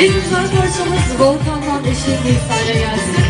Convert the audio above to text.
En güzel parçamız Volkan'dan eşeğin Nisa'ya gelsin.